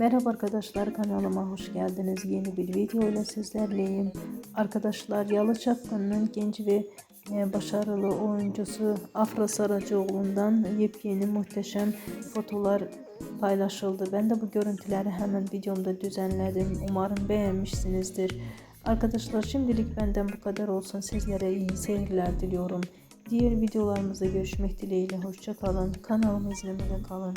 Merhaba arkadaşlar kanalıma hoş geldiniz. Yeni bir video ile sizlerleyim. Arkadaşlar Yalı Çapkın'ın genç ve e, başarılı oyuncusu Afra Saracoğlu'ndan yepyeni muhteşem fotolar paylaşıldı. Ben de bu görüntüleri hemen videomda düzenledim. Umarım beğenmişsinizdir. Arkadaşlar şimdilik benden bu kadar olsun. Sizlere iyi seyirler diliyorum. Diğer videolarımızda görüşmek dileğiyle. Hoşçakalın. Kanalımı izlemede kalın.